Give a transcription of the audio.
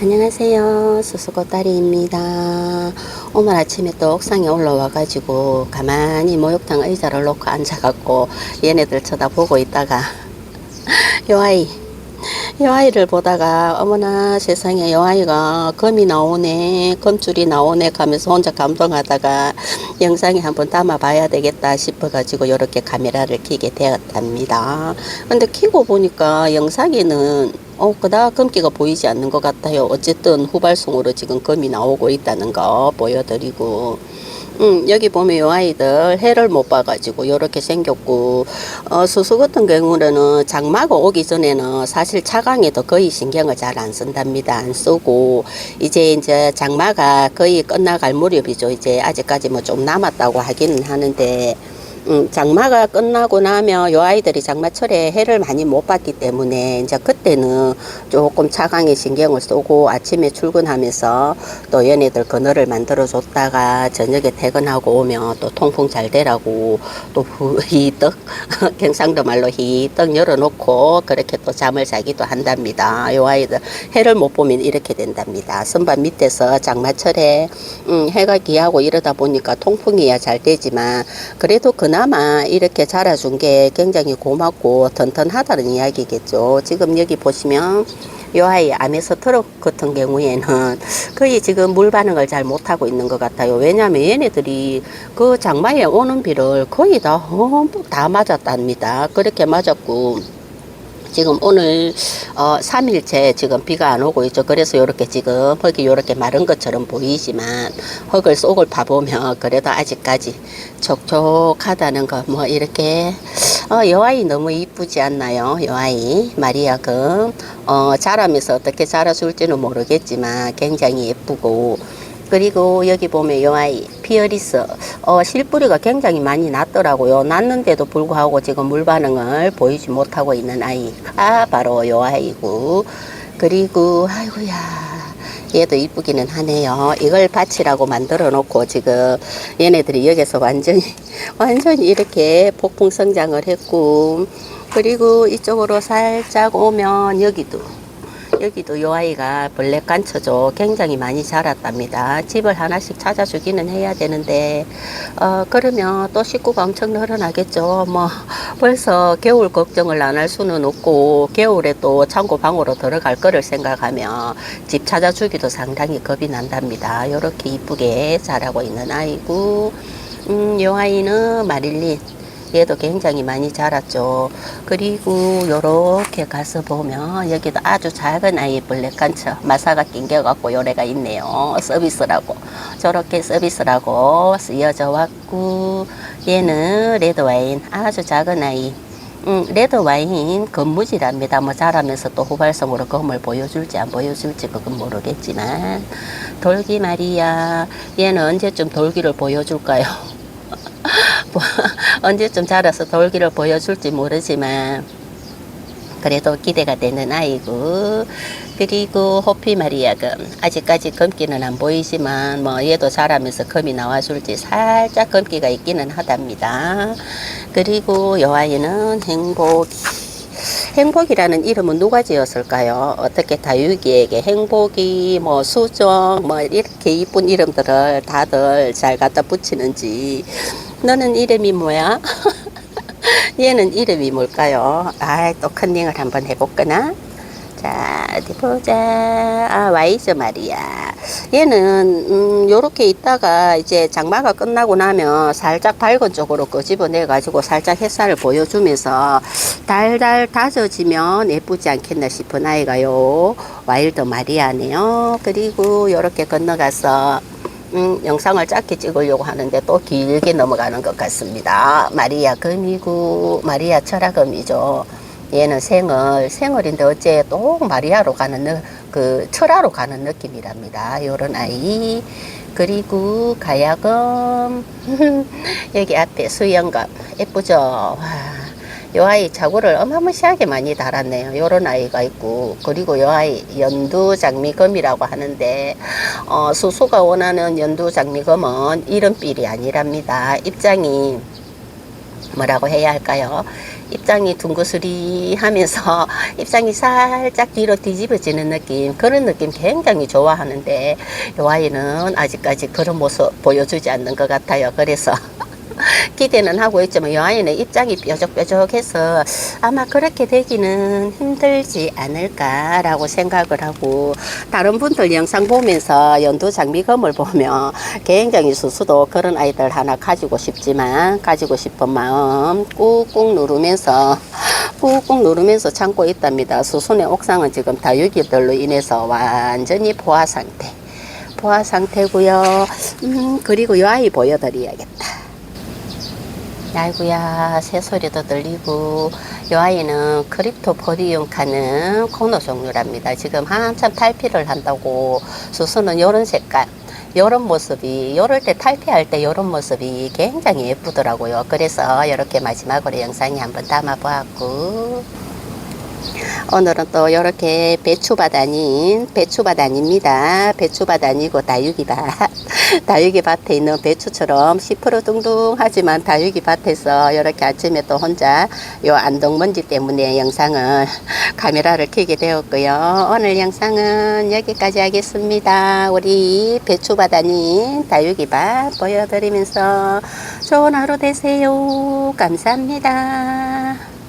안녕하세요. 수수고다리입니다. 오늘 아침에 또 옥상에 올라와 가지고 가만히 목욕탕 의자를 놓고 앉아 갖고 얘네들 쳐다보고 있다가 요 아이 요 아이를 보다가 어머나 세상에 요 아이가 검이 나오네 검줄이 나오네 하면서 혼자 감동하다가 영상에 한번 담아 봐야 되겠다 싶어가지고 이렇게 카메라를 켜게 되었답니다. 근데 켜고 보니까 영상에는 어 그닥 검기가 보이지 않는 것 같아요. 어쨌든 후발송으로 지금 검이 나오고 있다는 거 보여드리고 음, 여기 보면 요 아이들 해를 못 봐가지고 요렇게 생겼고 어, 수수 같은 경우는 장마가 오기 전에는 사실 차강에도 거의 신경을 잘 안 쓴답니다. 안 쓰고 이제 이제 장마가 거의 끝나갈 무렵이죠. 이제 아직까지 뭐 좀 남았다고 하기는 하는데 음, 장마가 끝나고 나면 요 아이들이 장마철에 해를 많이 못 받기 때문에 이제 그때는 조금 차강에 신경을 쓰고 아침에 출근하면서 또 얘네들 그늘을 만들어 줬다가 저녁에 퇴근하고 오면 또 통풍 잘 되라고 또 히떡 경상도 말로 히떡 열어놓고 그렇게 또 잠을 자기도 한답니다. 요 아이들 해를 못 보면 이렇게 된답니다. 선반 밑에서 장마철에 음, 해가 기하고 이러다 보니까 통풍이야 잘 되지만 그래도 그 나마 이렇게 자라준 게 굉장히 고맙고 튼튼하다는 이야기겠죠. 지금 여기 보시면 요 아이 아메서트럭 같은 경우에는 거의 지금 물 반응을 잘 못하고 있는 것 같아요. 왜냐하면 얘네들이 그 장마에 오는 비를 거의 다 험뿍 다 맞았답니다. 그렇게 맞았고 지금 오늘 어 3일째 지금 비가 안 오고 있죠. 그래서 이렇게 지금 흙이 이렇게 마른 것처럼 보이지만 흙을 속을 파보면 그래도 아직까지 촉촉하다는 거 뭐 이렇게 어, 여 아이 너무 이쁘지 않나요? 여 아이 마리아금 어, 자라면서 어떻게 자라줄지는 모르겠지만 굉장히 예쁘고 그리고 여기 보면 요 아이 피어리스. 어, 실뿌리가 굉장히 많이 났더라고요. 났는데도 불구하고 지금 물 반응을 보이지 못하고 있는 아이가 바로 요 아이고. 그리고 아이고야 얘도 이쁘기는 하네요. 이걸 밭이라고 만들어 놓고 지금 얘네들이 여기서 완전히 완전히 이렇게 폭풍 성장을 했고. 그리고 이쪽으로 살짝 오면 여기도 여기도 요 아이가 블랙 간처죠. 굉장히 많이 자랐답니다. 집을 하나씩 찾아주기는 해야 되는데, 어, 그러면 또 식구가 엄청 늘어나겠죠. 뭐, 벌써 겨울 걱정을 안 할 수는 없고, 겨울에 또 창고 방으로 들어갈 거를 생각하면 집 찾아주기도 상당히 겁이 난답니다. 요렇게 이쁘게 자라고 있는 아이고, 음, 요 아이는 마릴린. 얘도 굉장히 많이 자랐죠. 그리고 요렇게 가서 보면 여기도 아주 작은 아이 블랙칸처 마사가 낑겨갖고 요래가 있네요. 서비스라고. 저렇게 서비스라고 쓰여져 왔고 얘는 레드 와인 아주 작은 아이 음, 레드 와인 건무지랍니다. 뭐 자라면서 또 후발성으로 검을 보여줄지 안 보여줄지 그건 모르겠지만 돌기 말이야 얘는 언제쯤 돌기를 보여줄까요? 뭐, 언제쯤 자라서 돌기를 보여줄지 모르지만 그래도 기대가 되는 아이고. 그리고 호피 마리아금 아직까지 검기는 안 보이지만 뭐 얘도 자라면서 검이 나와줄지 살짝 검기가 있기는 하답니다. 그리고 요 아이는 행복이 행복이라는 이름은 누가 지었을까요? 어떻게 다육이에게 행복이 뭐 수정 뭐 이렇게 이쁜 이름들을 다들 잘 갖다 붙이는지 너는 이름이 뭐야? 얘는 이름이 뭘까요? 아, 또 컨닝을 한번 해볼까나? 자, 어디 보자. 아, 와이즈 말이야. 얘는, 음, 요렇게 있다가 이제 장마가 끝나고 나면 살짝 밝은 쪽으로 끄집어내가지고 살짝 햇살을 보여주면서 달달 다져지면 예쁘지 않겠나 싶은 아이가요. 와일드 마리아네요. 그리고 요렇게 건너가서 음, 영상을 짧게 찍으려고 하는데 또 길게 넘어가는 것 같습니다. 마리아 금이고 마리아 철화금이죠. 얘는 생을 생을인데 어째 또 마리아로 가는 느- 그 철화로 가는 느낌이랍니다. 요런 아이 그리고 가야금 여기 앞에 수영금 예쁘죠. 와. 요 아이 자구를 어마무시하게 많이 달았네요. 요런 아이가 있고 그리고 요 아이 연두 장미금이라고 하는데 어, 수수가 원하는 연두 장미금은 이런 삘이 아니랍니다. 입장이 뭐라고 해야 할까요? 입장이 둥그스리 하면서 입장이 살짝 뒤로 뒤집어지는 느낌 그런 느낌 굉장히 좋아하는데 요 아이는 아직까지 그런 모습 보여주지 않는 것 같아요 그래서 기대는 하고 있지만 이 아이는 입장이 뾰족뾰족해서 아마 그렇게 되기는 힘들지 않을까라고 생각을 하고 다른 분들 영상 보면서 연두 장미검을 보면 굉장히 수수도 그런 아이들 하나 가지고 싶지만 가지고 싶은 마음 꾹꾹 누르면서 꾹꾹 누르면서 참고 있답니다. 수순의 옥상은 지금 다육이들로 인해서 완전히 포화 상태. 포화 상태고요. 음, 그리고 이 아이 보여드려야겠다. 아이고야 새소리도 들리고 이 아이는 크립토포디움 카는 코너 종류랍니다. 지금 한참 탈피를 한다고 수수는 요런 색깔 요런 모습이 요럴 때 탈피할 때 요런 모습이 굉장히 예쁘더라고요. 그래서 이렇게 마지막으로 영상에 한번 담아 보았고 오늘은 또 이렇게 배추밭 아닌 배추밭 아닙니다. 배추밭 아니고 다육이밭. 다육이밭에 있는 배추처럼 시퍼러 둥둥하지만 다육이밭에서 이렇게 아침에 또 혼자 요 안동먼지 때문에 영상을 카메라를 켜게 되었고요. 오늘 영상은 여기까지 하겠습니다. 우리 배추밭 아닌 다육이밭 보여드리면서 좋은 하루 되세요. 감사합니다.